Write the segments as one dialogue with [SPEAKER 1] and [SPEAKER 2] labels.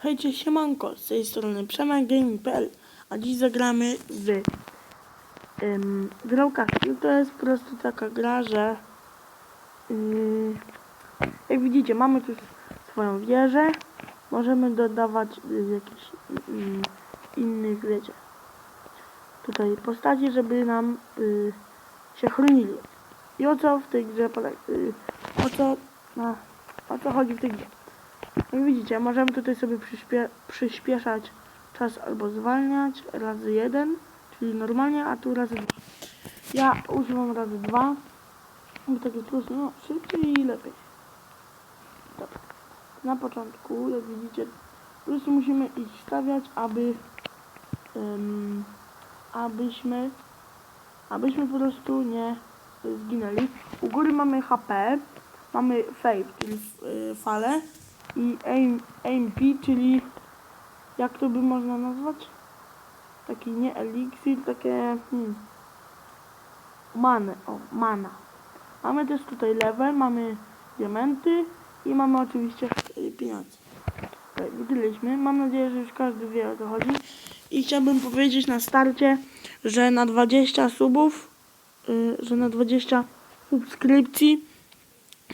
[SPEAKER 1] Hejcie, siemanko, z tej strony przemaggaming.pl A dziś zagramy w ym, Grałkaszki. To jest po prostu taka gra, że ym, jak widzicie, mamy tu swoją wieżę. Możemy dodawać y, jakichś ym, innych, wiecie, tutaj postaci, żeby nam y, się chronili. I o co w tej grze polega, y, o co, na, o co chodzi w tej grze? Jak widzicie, możemy tutaj sobie przyspie przyspieszać czas albo zwalniać razy jeden, czyli normalnie, a tu razy dwa. Ja używam razy dwa, bo tak jest plus, no szybciej i lepiej. Dobra. Na początku, jak widzicie, po prostu musimy iść stawiać, aby em, abyśmy abyśmy po prostu nie zginęli. U góry mamy HP, mamy fave, czyli y, falę i aim, aim P, czyli jak to by można nazwać? Taki nie eliksir, takie hmm, o, mana. Mamy też tutaj level, mamy diamenty i mamy oczywiście pieniądze. Tak, wydaliśmy. Mam nadzieję, że już każdy wie o co chodzi. I chciałbym powiedzieć na starcie, że na 20 subów, y, że na 20 subskrypcji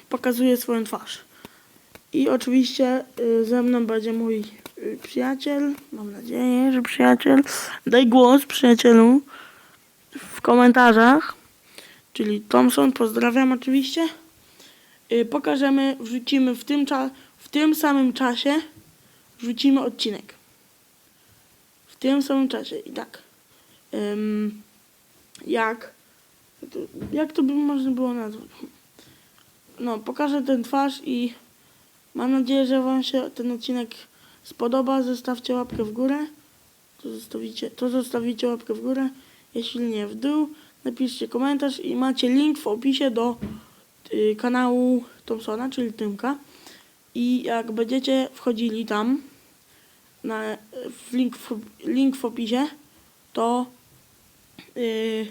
[SPEAKER 1] pokazuję swoją twarz. I oczywiście y, ze mną będzie mój y, przyjaciel. Mam nadzieję, że przyjaciel. Daj głos przyjacielu w komentarzach. Czyli Thompson, pozdrawiam oczywiście. Y, pokażemy, wrzucimy w tym, w tym samym czasie wrzucimy odcinek. W tym samym czasie. I tak. Jak jak to by można było nazwać? No, pokażę ten twarz i mam nadzieję, że Wam się ten odcinek spodoba. Zostawcie łapkę w górę. To zostawicie, to zostawicie łapkę w górę. Jeśli nie w dół, napiszcie komentarz i macie link w opisie do y, kanału Thompsona, czyli Tymka. I jak będziecie wchodzili tam na w link, w, link w opisie, to y,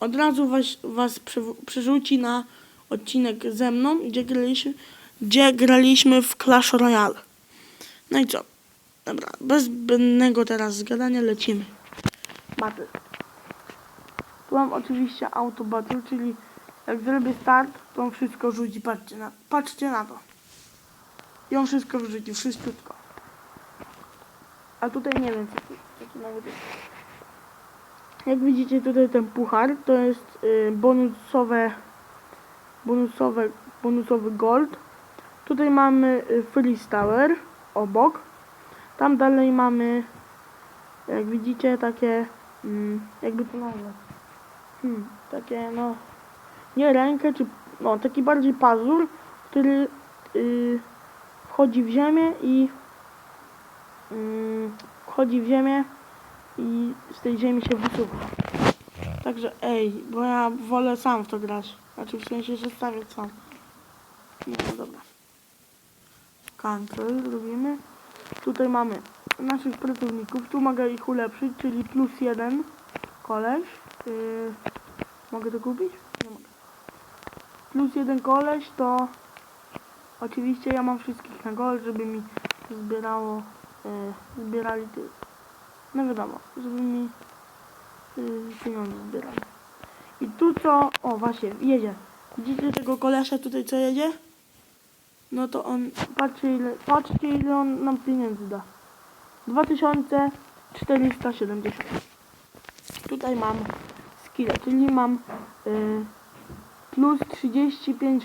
[SPEAKER 1] od razu was, was prze- przerzuci na odcinek ze mną, gdzie graliśmy, gdzie graliśmy w Clash Royale. No i co? Dobra, bez zbędnego teraz zgadania lecimy. Battle. Tu mam oczywiście auto battle, czyli jak zrobię start, to on wszystko rzuci. Patrzcie na, patrzcie na to. I on wszystko wrzuci, wszystko. A tutaj nie wiem, co nawet jest. Jak widzicie tutaj ten puchar, to jest y, bonusowe, bonusowe, bonusowy gold. Tutaj mamy y, Freeze Tower obok. Tam dalej mamy, jak widzicie, takie, mm, jakby to nazwać, hmm, takie no, nie rękę, czy no, taki bardziej pazur, który y, wchodzi w ziemię i mm, wchodzi w ziemię i z tej ziemi się wysuwa. Także ej, bo ja wolę sam w to grać. Znaczy w sensie, że stawiać sam. No dobra. Cancel robimy. Tutaj mamy naszych pracowników. Tu mogę ich ulepszyć, czyli plus jeden koleś. Yy, mogę to kupić? Nie mogę. Plus jeden koleś to oczywiście ja mam wszystkich na gol, żeby mi zbierało yy, zbierali ty. No wiadomo, żeby mi yy, pieniądze zbierali. I tu co, o właśnie, jedzie. Widzicie tego kolesia tutaj co jedzie? No to on, patrzcie ile, patrzcie ile on nam pieniędzy da. 2470. Tutaj mam skille, czyli mam y, plus 35%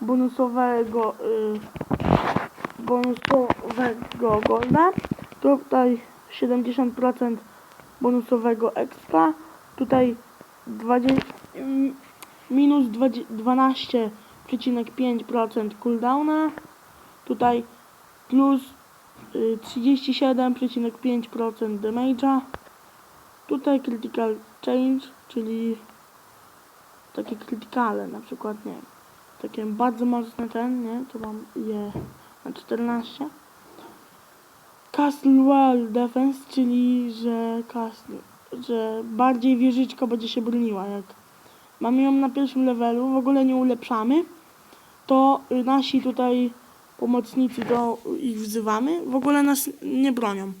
[SPEAKER 1] bonusowego y, bonusowego golda. Tutaj 70% bonusowego expa. Tutaj 20, mm, minus 20 12,5% cooldowna. Tutaj plus y, 37,5% damage'a. Tutaj critical change, czyli takie krytykale, na przykład, nie takie bardzo mocne ten, nie, to mam je na 14. Castle Wall Defense, czyli że castle, że bardziej wieżyczka będzie się broniła, jak mamy ją na pierwszym levelu, w ogóle nie ulepszamy, to nasi tutaj pomocnicy, to ich wzywamy. W ogóle nas nie bronią.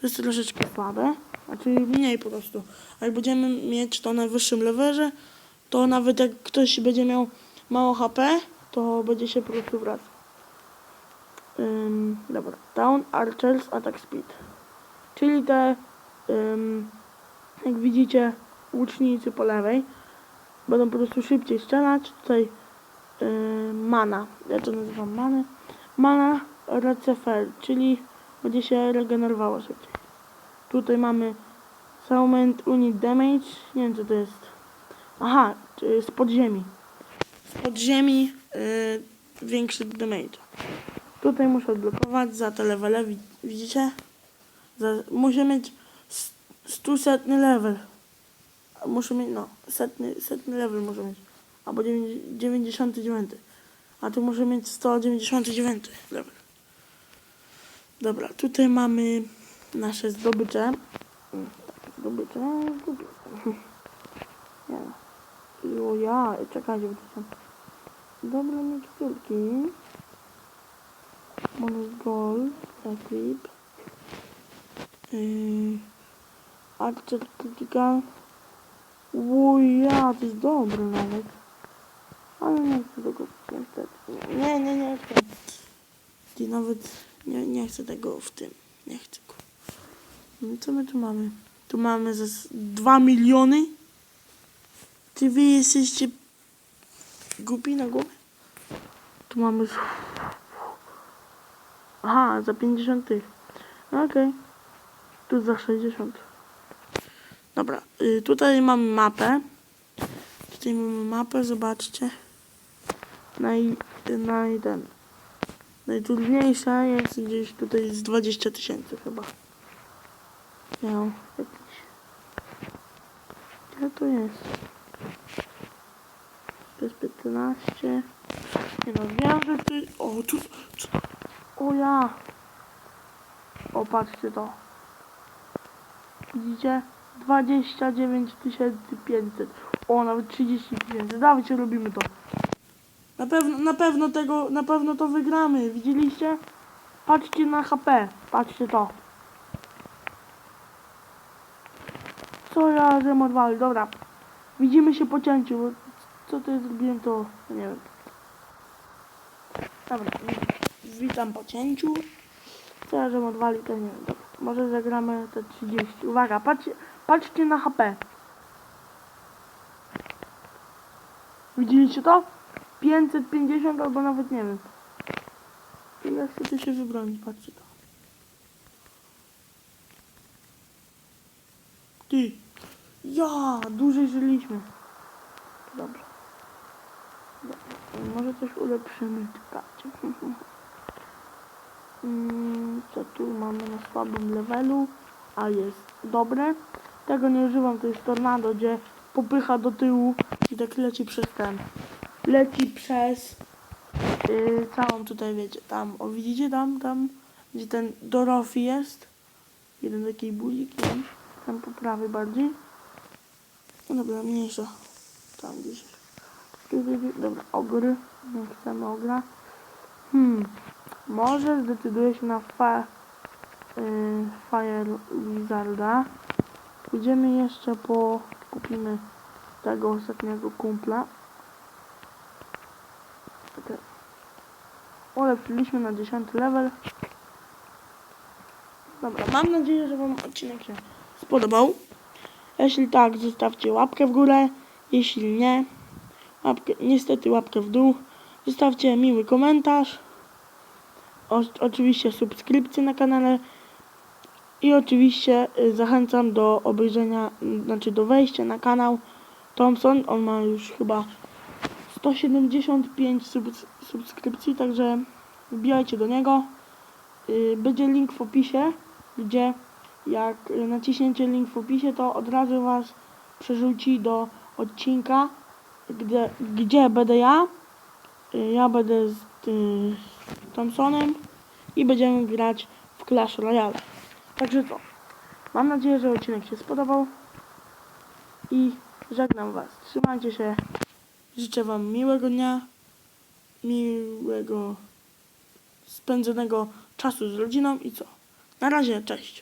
[SPEAKER 1] To jest troszeczkę słabe. Znaczy mniej po prostu. A jak będziemy mieć to na wyższym levelze, to nawet jak ktoś będzie miał mało HP, to będzie się po prostu wracał. Dobra. Down Archers Attack Speed. Czyli te, jak widzicie, łucznicy po lewej będą po prostu szybciej strzelać. Tutaj yy, mana, ja to nazywam many. Mana RCFR, czyli będzie się regenerowało szybciej. Tutaj mamy Summon Unit Damage, nie wiem co to jest. Aha, czy z podziemi. Z podziemi yy, większy damage. Tutaj muszę odblokować za te levele, wi- widzicie? Za, muszę mieć s- stusetny level. Muszę mieć, no, setny, setny level muszę mieć. Albo dziewięć- 99. A tu muszę mieć 199 level. Dobra, tutaj mamy nasze zdobycze. Mm, tak, Zdobycze, zdobycze. Nie no. O ja, czekajcie, bo to są dobre miksturki. Bonus gold, equip. Yy, Archer critical. O ja, to jest dobre nawet. Ale nie chcę tego niestety. Nie, nie, nie chcę. I nawet nie, nie chcę tego w tym. Nie chcę go. No co my tu mamy? Tu mamy za 2 miliony. Czy wy jesteście głupi na głowę? Tu mamy... Aha, za 50 tych. No Okej. Tu za 60. Dobra, y, tutaj mamy mapę. Tutaj mamy mapę, zobaczcie. Naj, naj ten. Najtrudniejsza jest gdzieś tutaj z 20 tysięcy chyba. Miał jakiś. Gdzie to jest? To jest 15. Nie no, wiem, że ty... O, tu... O ja! O, patrzcie to. Widzicie? 29 500. O, nawet 30 tysięcy. Dawajcie, robimy to. Na pewno, na pewno tego, na pewno to wygramy. Widzieliście? Patrzcie na HP. Patrzcie to. Co ja żem odwalił? Dobra. Widzimy się po cięciu. Co to zrobiłem, to nie wiem. Dobra. Witam po cięciu. Co ja żem odwalił, to nie wiem. Dobra. Może zagramy te 30. Uwaga, patrzcie, patrzcie na HP. Widzieliście to? 550 albo nawet nie wiem. Ile chcecie się wybronić, patrzcie to. Ty. Ja, dłużej żyliśmy. Dobrze. Dobrze. Może coś ulepszymy, czekajcie. Mm, Co tu mamy na słabym levelu? A jest dobre. Tego nie używam, to jest tornado, gdzie popycha do tyłu i tak leci przez ten. Leci przez yy, całą tutaj, wiecie, tam, o widzicie tam, tam, gdzie ten Dorothy jest. Jeden taki buzik, nie? tam po prawej bardziej. No dobra, mniejsza. Tam gdzieś. Dobra, ogry. Nie chcemy ogra. Hmm. Może zdecyduję się na fa yy, Fire Wizarda. Pójdziemy jeszcze po... Kupimy tego ostatniego kumpla. Okay. Ulepszyliśmy na 10 level. Dobra, mam nadzieję, że Wam odcinek się spodobał. Jeśli tak, zostawcie łapkę w górę. Jeśli nie, łapkę, niestety łapkę w dół. Zostawcie miły komentarz. O, oczywiście subskrypcję na kanale. I oczywiście y, zachęcam do obejrzenia, y, znaczy do wejścia na kanał Thompson. On ma już chyba 175 subs subskrypcji, także wbijajcie do niego. Y, Będzie link w opisie, gdzie jak naciśnięcie link w opisie, to od razu Was przerzuci do odcinka, gdzie, gdzie będę ja. Y, Ja będę z y, Thompsonem i będziemy grać w Clash Royale. Także co? Mam nadzieję, że odcinek się spodobał i żegnam Was. Trzymajcie się. Życzę Wam miłego dnia, miłego spędzonego czasu z rodziną i co. Na razie, cześć.